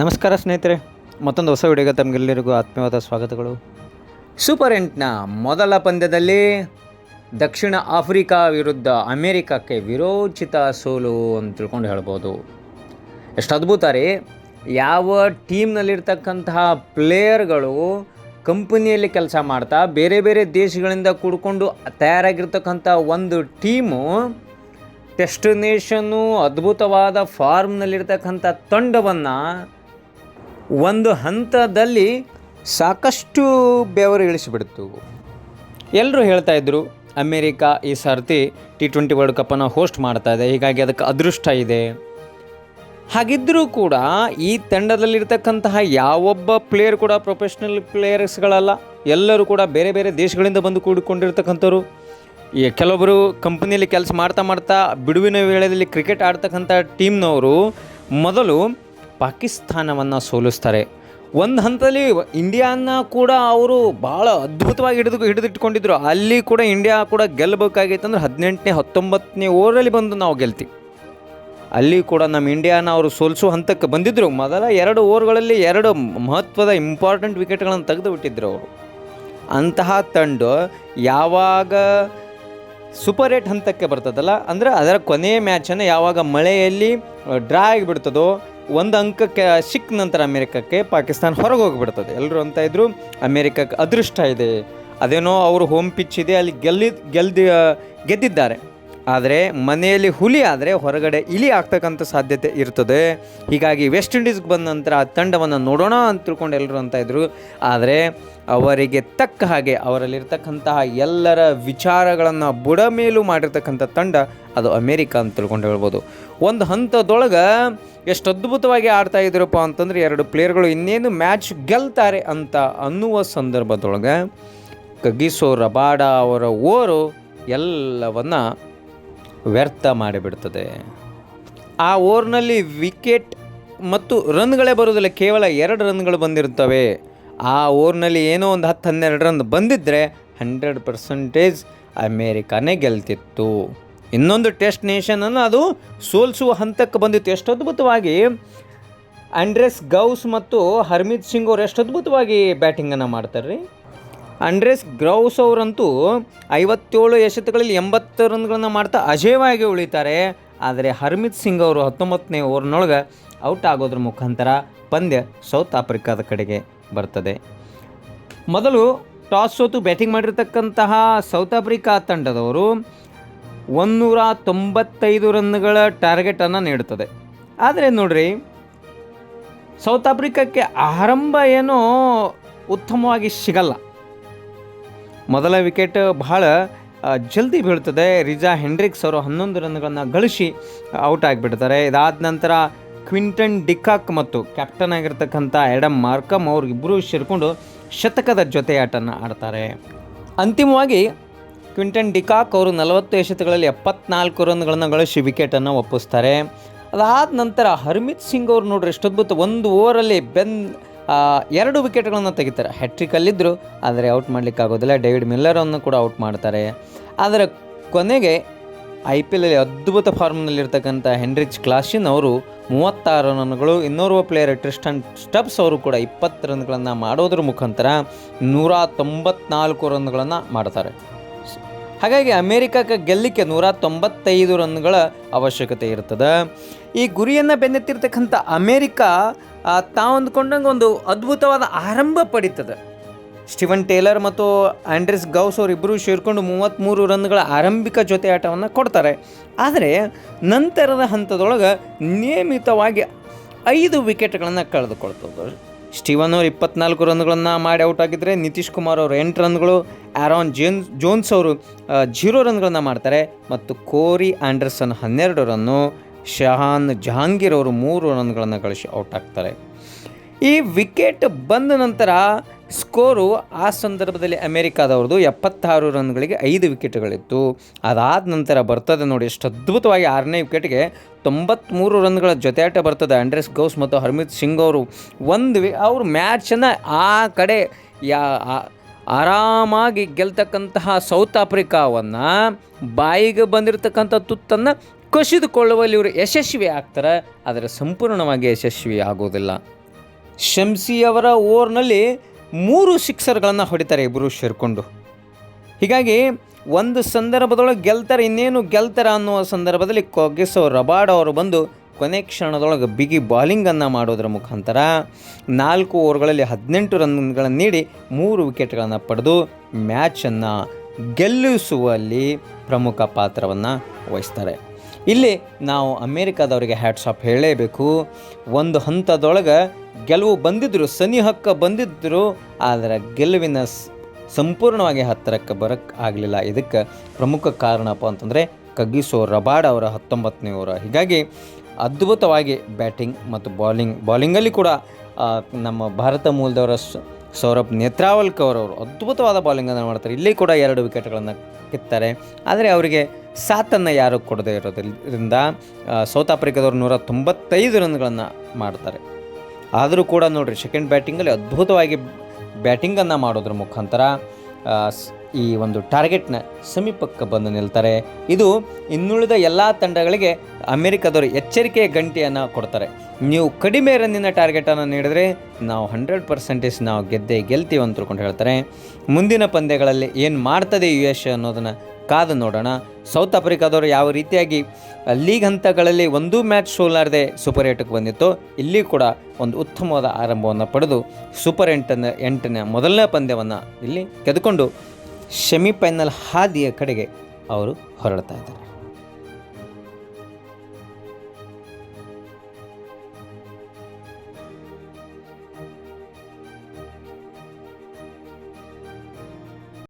ನಮಸ್ಕಾರ ಸ್ನೇಹಿತರೆ, ಮತ್ತೊಂದು ಹೊಸ ವಿಡಿಯೋಗೆ ತಮಗೆಲ್ಲರಿಗೂ ಆತ್ಮೀಯವಾದ ಸ್ವಾಗತಗಳು. ಸೂಪರ್ ಎಂಟ್ನ ಮೊದಲ ಪಂದ್ಯದಲ್ಲಿ ದಕ್ಷಿಣ ಆಫ್ರಿಕಾ ವಿರುದ್ಧ ಅಮೇರಿಕಕ್ಕೆ ವಿರೋಚಿತ ಸೋಲು ಅಂತ ತಿಳ್ಕೊಂಡು ಹೇಳ್ಬೋದು. ಎಷ್ಟು ಅದ್ಭುತ ರೀ. ಯಾವ ಟೀಮ್ನಲ್ಲಿರ್ತಕ್ಕಂತಹ ಪ್ಲೇಯರ್ಗಳು ಕಂಪನಿಯಲ್ಲಿ ಕೆಲಸ ಮಾಡ್ತಾ, ಬೇರೆ ಬೇರೆ ದೇಶಗಳಿಂದ ಕೂಡಿಕೊಂಡು ತಯಾರಾಗಿರ್ತಕ್ಕಂಥ ಒಂದು ಟೀಮು ಡೆಸ್ಟಿನೇಷನ್ನು ಅದ್ಭುತವಾದ ಫಾರ್ಮ್ನಲ್ಲಿರ್ತಕ್ಕಂಥ ತಂಡವನ್ನು ಒಂದು ಹಂತದಲ್ಲಿ ಸಾಕಷ್ಟು ಬೆವರು ಇಳಿಸಿಬಿಡ್ತು. ಎಲ್ಲರೂ ಹೇಳ್ತಾ ಇದ್ದರು ಅಮೇರಿಕಾ ಈ ಸರ್ತಿ ಟಿ ಟ್ವೆಂಟಿ ವರ್ಲ್ಡ್ ಕಪ್ಪನ್ನು ಹೋಸ್ಟ್ ಮಾಡ್ತಾ ಇದೆ, ಹೀಗಾಗಿ ಅದಕ್ಕೆ ಅದೃಷ್ಟ ಇದೆ. ಹಾಗಿದ್ದರೂ ಕೂಡ ಈ ತಂಡದಲ್ಲಿರ್ತಕ್ಕಂತಹ ಯಾವೊಬ್ಬ ಪ್ಲೇಯರ್ ಕೂಡ ಪ್ರೊಫೆಷ್ನಲ್ ಪ್ಲೇಯರ್ಸ್ಗಳಲ್ಲ ಎಲ್ಲರೂ ಕೂಡ ಬೇರೆ ಬೇರೆ ದೇಶಗಳಿಂದ ಬಂದು ಕೂಡಿಕೊಂಡಿರ್ತಕ್ಕಂಥವ್ರು. ಈ ಕೆಲವೊಬ್ಬರು ಕಂಪ್ನಿಯಲ್ಲಿ ಕೆಲಸ ಮಾಡ್ತಾ ಮಾಡ್ತಾ ಬಿಡುವಿನ ವೇಳೆಯಲ್ಲಿ ಕ್ರಿಕೆಟ್ ಆಡ್ತಕ್ಕಂಥ ಟೀಮ್ನವರು ಮೊದಲು ಪಾಕಿಸ್ತಾನವನ್ನು ಸೋಲಿಸ್ತಾರೆ. ಒಂದು ಹಂತದಲ್ಲಿ ಇಂಡಿಯಾನ ಕೂಡ ಅವರು ಭಾಳ ಅದ್ಭುತವಾಗಿ ಹಿಡಿದು ಹಿಡಿದಿಟ್ಕೊಂಡಿದ್ರು. ಅಲ್ಲಿ ಕೂಡ ಇಂಡಿಯಾ ಕೂಡ ಗೆಲ್ಲಬೇಕಾಗಿತ್ತು ಅಂದ್ರೆ ಹದಿನೆಂಟನೇ, ಹತ್ತೊಂಬತ್ತನೇ ಓವರಲ್ಲಿ ಬಂದು ನಾವು ಗೆಲ್ತಿ. ಅಲ್ಲಿ ಕೂಡ ನಮ್ಮ ಇಂಡಿಯಾನ ಅವರು ಸೋಲಿಸುವ ಹಂತಕ್ಕೆ ಬಂದಿದ್ದರು ಮೊದಲ ಎರಡು ಓವರ್ಗಳಲ್ಲಿ ಎರಡು ಮಹತ್ವದ ಇಂಪಾರ್ಟೆಂಟ್ ವಿಕೆಟ್ಗಳನ್ನು ತೆಗೆದು ಬಿಟ್ಟಿದ್ದರು ಅವರು. ಅಂತಹ ತಂಡ ಯಾವಾಗ ಸೂಪರ್ ಏಟ್ ಹಂತಕ್ಕೆ ಬರ್ತದಲ್ಲ, ಅಂದರೆ ಅದರ ಕೊನೆಯ ಮ್ಯಾಚನ್ನು ಯಾವಾಗ ಮಳೆಯಲ್ಲಿ ಡ್ರಾ ಆಗಿಬಿಡ್ತದೋ ಒಂದು ಅಂಕಕ್ಕೆ ಸಿಕ್ಕ ನಂತರ ಅಮೇರಿಕಕ್ಕೆ ಪಾಕಿಸ್ತಾನ ಹೊರಗೆ ಹೋಗಿಬಿಡ್ತದೆ. ಎಲ್ಲರೂ ಅಂತ ಇದ್ರು ಅಮೇರಿಕಕ್ಕೆ ಅದೃಷ್ಟ ಇದೆ. ಅದೇನೋ ಅವರು ಹೋಮ್ ಪಿಚ್ ಇದೆ, ಅಲ್ಲಿ ಗೆಲ್ಲಿ ಗೆಲ್ದಿ ಗೆದ್ದಿದ್ದಾರೆ. ಆದರೆ ಮನೆಯಲ್ಲಿ ಹುಲಿ ಆದರೆ ಹೊರಗಡೆ ಇಲಿ ಆಗ್ತಕ್ಕಂಥ ಸಾಧ್ಯತೆ ಇರ್ತದೆ. ಹೀಗಾಗಿ ವೆಸ್ಟ್ ಇಂಡೀಸ್ಗೆ ಬಂದ ನಂತರ ಆ ತಂಡವನ್ನು ನೋಡೋಣ ಅಂತ ತಿಳ್ಕೊಂಡು ಎಲ್ಲರೂ ಅಂತ ಇದ್ರು. ಆದರೆ ಅವರಿಗೆ ತಕ್ಕ ಹಾಗೆ ಅವರಲ್ಲಿರ್ತಕ್ಕಂತಹ ಎಲ್ಲರ ವಿಚಾರಗಳನ್ನು ಬುಡಮೇಲು ಮಾಡಿರ್ತಕ್ಕಂಥ ತಂಡ ಅದು ಅಮೇರಿಕ ಅಂತ ತಿಳ್ಕೊಂಡು ಹೇಳ್ಬೋದು. ಒಂದು ಹಂತದೊಳಗೆ ಎಷ್ಟು ಅದ್ಭುತವಾಗಿ ಆಡ್ತಾ ಇದ್ರಪ್ಪ ಅಂತಂದ್ರೆ ಎರಡು ಪ್ಲೇಯರ್ಗಳು ಇನ್ನೇನು ಮ್ಯಾಚ್ ಗೆಲ್ತಾರೆ ಅಂತ ಅನ್ನುವ ಸಂದರ್ಭದೊಳಗೆ ಕಗಿಸೋ ರಬಾಡ ಅವರ ಓರು ಎಲ್ಲವನ್ನ ವ್ಯರ್ಥ ಮಾಡಿಬಿಡ್ತದೆ. ಆ ಓವರ್ನಲ್ಲಿ ವಿಕೆಟ್ ಮತ್ತು ರನ್ಗಳೇ ಬರೋದಿಲ್ಲ ಕೇವಲ ಎರಡು ರನ್ಗಳು ಬಂದಿರ್ತವೆ ಆ ಓವರ್ನಲ್ಲಿ ಏನೋ ಒಂದು ಹತ್ತು ಹನ್ನೆರಡು ರನ್ ಬಂದಿದ್ದರೆ ಹಂಡ್ರೆಡ್ ಪರ್ಸೆಂಟೇಜ್ ಅಮೇರಿಕಾನೇ ಗೆಲ್ತಿತ್ತು. ಇನ್ನೊಂದು ಟೆಸ್ಟ್ ನೇಷನನ್ನು ಅದು ಸೋಲಿಸುವ ಹಂತಕ್ಕೆ ಬಂದಿತ್ತು. ಎಷ್ಟು ಅದ್ಭುತವಾಗಿ ಆಂಡ್ರೆಸ್ ಗೌಸ್ ಮತ್ತು ಹರ್ಮಿತ್ ಸಿಂಗ್ ಅವರು ಎಷ್ಟು ಅದ್ಭುತವಾಗಿ ಬ್ಯಾಟಿಂಗನ್ನು ಮಾಡ್ತಾರೆ ರೀ ಅಂಡ್ರೆಸ್ ಗ್ರೌಸ್ ಅವರಂತೂ ಐವತ್ತೇಳು ಎಸೆತಗಳಲ್ಲಿ ಎಂಬತ್ತು ರನ್ಗಳನ್ನು ಮಾಡ್ತಾ ಅಜೇಯವಾಗಿ ಉಳಿತಾರೆ. ಆದರೆ ಹರ್ಮಿತ್ ಸಿಂಗ್ ಅವರು ಹತ್ತೊಂಬತ್ತನೇ ಓವರ್ನೊಳಗೆ ಔಟ್ ಆಗೋದ್ರ ಮುಖಾಂತರ ಪಂದ್ಯ ಸೌತ್ ಆಫ್ರಿಕಾದ ಕಡೆಗೆ ಬರ್ತದೆ. ಮೊದಲು ಟಾಸ್ ಸೋತು ಬ್ಯಾಟಿಂಗ್ ಮಾಡಿರತಕ್ಕಂತಹ ಸೌತ್ ಆಫ್ರಿಕಾ ತಂಡದವರು ಒಂದೂರ ತೊಂಬತ್ತೈದು ರನ್ಗಳ ಟಾರ್ಗೆಟನ್ನು ನೀಡುತ್ತದೆ. ಆದರೆ ನೋಡ್ರಿ, ಸೌತ್ ಆಫ್ರಿಕಾಕ್ಕೆ ಆರಂಭ ಏನೋ ಉತ್ತಮವಾಗಿ ಸಿಗಲ್ಲ. ಮೊದಲ ವಿಕೆಟ್ ಬಹಳ ಜಲ್ದಿ ಬೀಳ್ತದೆ. ರಿಜಾ ಹೆಂಡ್ರಿಕ್ಸ್ ಅವರು ಹನ್ನೊಂದು ರನ್ಗಳನ್ನು ಗಳಿಸಿ ಔಟ್ ಆಗಿಬಿಡ್ತಾರೆ. ಇದಾದ ನಂತರ ಕ್ವಿಂಟನ್ ಡಿಕಾಕ್ ಮತ್ತು ಕ್ಯಾಪ್ಟನ್ ಆಗಿರ್ತಕ್ಕಂಥ ಎಡಮ್ ಮಾರ್ಕಮ್ ಅವ್ರಿಗಿಬ್ಬರು ಸೇರಿಕೊಂಡು ಶತಕದ ಜೊತೆಯಾಟನ ಆಡ್ತಾರೆ. ಅಂತಿಮವಾಗಿ ಕ್ವಿಂಟನ್ ಡಿಕಾಕ್ ಅವರು ನಲವತ್ತು ಎಸೆತಗಳಲ್ಲಿ ಎಪ್ಪತ್ನಾಲ್ಕು ರನ್ಗಳನ್ನು ಗಳಿಸಿ ವಿಕೆಟನ್ನು ಒಪ್ಪಿಸ್ತಾರೆ. ಅದಾದ ನಂತರ ಹರ್ಮಿತ್ ಸಿಂಗ್ ಅವರು ನೋಡ್ರಿ, ಎಷ್ಟೊದ್ಭುತ, ಒಂದು ಓವರಲ್ಲಿ ಬೆನ್ ಎರಡು ವಿಕೆಟ್ಗಳನ್ನು ತೆಗಿತಾರೆ. ಹ್ಯಾಟ್ರಿಕಲ್ಲಿದ್ದರು ಆದರೆ ಔಟ್ ಮಾಡಲಿಕ್ಕಾಗೋದಿಲ್ಲ. ಡೇವಿಡ್ ಮಿಲ್ಲರನ್ನು ಕೂಡ ಔಟ್ ಮಾಡ್ತಾರೆ. ಆದರೆ ಕೊನೆಗೆ ಐ ಪಿ ಎಲ್ ಅದ್ಭುತ ಫಾರ್ಮ್ನಲ್ಲಿರ್ತಕ್ಕಂಥ ಹೆನ್ರಿಚ್ ಕ್ಲಾಶಿನ್ ಅವರು ಮೂವತ್ತಾರು ರನ್ಗಳು ಇನ್ನೋರ್ವ ಪ್ಲೇಯರ್ ಟ್ರಿಸ್ಟನ್ ಸ್ಟಬ್ಸ್ ಅವರು ಕೂಡ ಇಪ್ಪತ್ತು ರನ್ಗಳನ್ನು ಮಾಡೋದ್ರ ಮುಖಾಂತರ ನೂರ ತೊಂಬತ್ನಾಲ್ಕು ರನ್ಗಳನ್ನು ಮಾಡ್ತಾರೆ. ಹಾಗಾಗಿ ಅಮೇರಿಕಕ್ಕೆ ಗೆಲ್ಲಿಕೆ ನೂರ ತೊಂಬತ್ತೈದು ರನ್ಗಳ ಅವಶ್ಯಕತೆ ಇರ್ತದೆ. ಈ ಗುರಿಯನ್ನು ಬೆನ್ನೆತ್ತಿರ್ತಕ್ಕಂಥ ಅಮೇರಿಕ ತಾವು ಅಂದ್ಕೊಂಡಂಗೆ ಒಂದು ಅದ್ಭುತವಾದ ಆರಂಭ ಪಡೀತದೆ. ಸ್ಟಿವನ್ ಟೇಲರ್ ಮತ್ತು ಆಂಡ್ರೆಸ್ ಗೌಸ್ ಅವರಿಬ್ಬರು ಸೇರಿಕೊಂಡು ಮೂವತ್ತ್ಮೂರು ರನ್ಗಳ ಆರಂಭಿಕ ಜೊತೆ ಆಟವನ್ನು ಕೊಡ್ತಾರೆ. ಆದರೆ ನಂತರದ ಹಂತದೊಳಗೆ ನಿಯಮಿತವಾಗಿ ಐದು ವಿಕೆಟ್ಗಳನ್ನು ಕಳೆದುಕೊಳ್ತದೆ. ಸ್ಟೀವನ್ ಅವರು ಇಪ್ಪತ್ನಾಲ್ಕು ರನ್ಗಳನ್ನು ಮಾಡಿ ಔಟ್ ಆಗಿದ್ದರೆ ನಿತೀಶ್ ಕುಮಾರ್ ಅವರು ಎಂಟು ರನ್ಗಳು, ಆರಾನ್ ಜೇನ್ಸ್ ಜೋನ್ಸ್ ಅವರು ಜೀರೋ ರನ್ಗಳನ್ನು ಮಾಡ್ತಾರೆ. ಮತ್ತು ಕೋರಿ ಆ್ಯಂಡರ್ಸನ್ ಹನ್ನೆರಡು ರನ್ನು, ಶಹಾನ್ ಜಹಾಂಗೀರ್ ಅವರು ಮೂರು ರನ್ಗಳನ್ನು ಗಳಿಸಿ ಔಟ್ ಆಗ್ತಾರೆ. ಈ ವಿಕೆಟ್ ಬಂದ ನಂತರ ಸ್ಕೋರು ಆ ಸಂದರ್ಭದಲ್ಲಿ ಅಮೇರಿಕಾದವ್ರದ್ದು ಎಪ್ಪತ್ತಾರು ರನ್ಗಳಿಗೆ ಐದು ವಿಕೆಟ್ಗಳಿತ್ತು. ಅದಾದ ನಂತರ ಬರ್ತದೆ ನೋಡಿ, ಎಷ್ಟು ಅದ್ಭುತವಾಗಿ ಆರನೇ ವಿಕೆಟ್ಗೆ ತೊಂಬತ್ತ್ಮೂರು ರನ್ಗಳ ಜೊತೆಯಾಟ ಬರ್ತದೆ ಆಂಡ್ರೆಸ್ ಗೌಸ್ ಮತ್ತು ಹರ್ಮಿತ್ ಸಿಂಗ್ ಅವರು. ಒಂದು ವಿ, ಅವ್ರ ಮ್ಯಾಚನ್ನು ಆ ಕಡೆ ಯಾ ಆರಾಮಾಗಿ ಗೆಲ್ತಕ್ಕಂತಹ ಸೌತ್ ಆಫ್ರಿಕಾವನ್ನು ಬಾಯಿಗೆ ಬಂದಿರತಕ್ಕಂಥ ತುತ್ತನ್ನು ಕಸಿದುಕೊಳ್ಳುವಲ್ಲಿ ಇವರು ಯಶಸ್ವಿ ಆಗ್ತಾರೆ. ಆದರೆ ಸಂಪೂರ್ಣವಾಗಿ ಯಶಸ್ವಿ ಆಗೋದಿಲ್ಲ. ಶಂಸಿ ಅವರ ಓವರ್ನಲ್ಲಿ ಮೂರು ಸಿಕ್ಸರ್ಗಳನ್ನು ಹೊಡಿತಾರೆ ಇಬ್ಬರು ಸೇರಿಕೊಂಡು ಹೀಗಾಗಿ ಒಂದು ಸಂದರ್ಭದೊಳಗೆ ಗೆಲ್ತಾರೆ, ಇನ್ನೇನು ಗೆಲ್ತಾರೆ ಅನ್ನುವ ಸಂದರ್ಭದಲ್ಲಿ ಕೊಗ್ಗಿಸೋ ರಬಾಡ್ ಅವರು ಬಂದು ಕೊನೆ ಕ್ಷಣದೊಳಗೆ ಬಿಗಿ ಬಾಲಿಂಗನ್ನು ಮಾಡೋದರ ಮುಖಾಂತರ ನಾಲ್ಕು ಓವರ್ಗಳಲ್ಲಿ ಹದಿನೆಂಟು ರನ್ಗಳನ್ನು ನೀಡಿ ಮೂರು ವಿಕೆಟ್ಗಳನ್ನು ಪಡೆದು ಮ್ಯಾಚನ್ನು ಗೆಲ್ಲಿಸುವಲ್ಲಿ ಪ್ರಮುಖ ಪಾತ್ರವನ್ನು ವಹಿಸ್ತಾರೆ. ಇಲ್ಲಿ ನಾವು ಅಮೇರಿಕಾದವರಿಗೆ ಹ್ಯಾಟ್ಸ್ ಆಫ್ ಹೇಳಲೇಬೇಕು. ಒಂದು ಹಂತದೊಳಗೆ ಗೆಲುವು ಬಂದಿದ್ದರು ಸನಿಹಕ್ಕ ಬಂದಿದ್ದರು ಆದರೆ ಗೆಲುವಿನ ಸಂಪೂರ್ಣವಾಗಿ ಹತ್ತಿರಕ್ಕೆ ಬರೋಕ್ಕೆ ಆಗಲಿಲ್ಲ. ಇದಕ್ಕೆ ಪ್ರಮುಖ ಕಾರಣಪ್ಪ ಅಂತಂದರೆ ಕಗ್ಗಿಸೋ ರಬಾಡ್ ಅವರ ಹತ್ತೊಂಬತ್ತನೇ ಓವರ. ಹೀಗಾಗಿ ಅದ್ಭುತವಾಗಿ ಬ್ಯಾಟಿಂಗ್ ಮತ್ತು ಬಾಲಿಂಗ್, ಬಾಲಿಂಗಲ್ಲಿ ಕೂಡ ನಮ್ಮ ಭಾರತ ಮೂಲದವರ ಸೌರಭ್ ನೇತ್ರಾವಲ್ಕರ್ ಅವರು ಅದ್ಭುತವಾದ ಬಾಲಿಂಗನ್ನು ಮಾಡ್ತಾರೆ. ಇಲ್ಲಿ ಕೂಡ ಎರಡು ವಿಕೆಟ್ಗಳನ್ನು ಕಿತ್ತಾರೆ. ಆದರೆ ಅವರಿಗೆ ಸಾತನ್ನು ಯಾರು ಕೊಡದೇ ಇರೋದ್ರಿಂದ ಸೌತ್ ಆಫ್ರಿಕಾದವರು ನೂರ ತೊಂಬತ್ತೈದು ರನ್ಗಳನ್ನು ಮಾಡ್ತಾರೆ. ಆದರೂ ಕೂಡ ನೋಡಿರಿ ಸೆಕೆಂಡ್ ಬ್ಯಾಟಿಂಗಲ್ಲಿ ಅದ್ಭುತವಾಗಿ ಬ್ಯಾಟಿಂಗನ್ನು ಮಾಡೋದ್ರ ಮುಖಾಂತರ ಈ ಒಂದು ಟಾರ್ಗೆಟ್ನ ಸಮೀಪಕ್ಕೆ ಬಂದು ನಿಲ್ತಾರೆ. ಇದು ಇನ್ನುಳಿದ ಎಲ್ಲ ತಂಡಗಳಿಗೆ ಅಮೆರಿಕದವರು ಎಚ್ಚರಿಕೆಯ ಗಂಟೆಯನ್ನು ಕೊಡ್ತಾರೆ. ನೀವು ಕಡಿಮೆ ರನ್ನಿನ ಟಾರ್ಗೆಟನ್ನು ನೀಡಿದರೆ ನಾವು ಹಂಡ್ರೆಡ್ ಪರ್ಸೆಂಟೇಜ್ ನಾವು ಗೆದ್ದೇ ಗೆಲ್ತೀವಿ ಅಂತ ಹೇಳ್ತಾರೆ. ಮುಂದಿನ ಪಂದ್ಯಗಳಲ್ಲಿ ಏನು ಮಾಡ್ತದೆ ಯು ಎಸ್ ಅನ್ನೋದನ್ನು ಕಾದು ನೋಡೋಣ. ಸೌತ್ ಆಫ್ರಿಕಾದವರು ಯಾವ ರೀತಿಯಾಗಿ ಲೀಗ್ ಹಂತಗಳಲ್ಲಿ ಒಂದೂ ಮ್ಯಾಚ್ ಸೋಲಾರದೆ ಸೂಪರ್ ಏಟಕ್ಕೆ ಬಂದಿತ್ತು ಇಲ್ಲಿ ಕೂಡ ಒಂದು ಉತ್ತಮವಾದ ಆರಂಭವನ್ನು ಪಡೆದು ಸೂಪರ್ ಎಂಟನ ಎಂಟನೇ ಮೊದಲನೇ ಪಂದ್ಯವನ್ನು ಇಲ್ಲಿ ಗೆದ್ದುಕೊಂಡು ಸೆಮಿಫೈನಲ್ ಹಾದಿಯ ಕಡೆಗೆ ಅವರು ಹೊರಡ್ತಾ ಇದ್ದಾರೆ.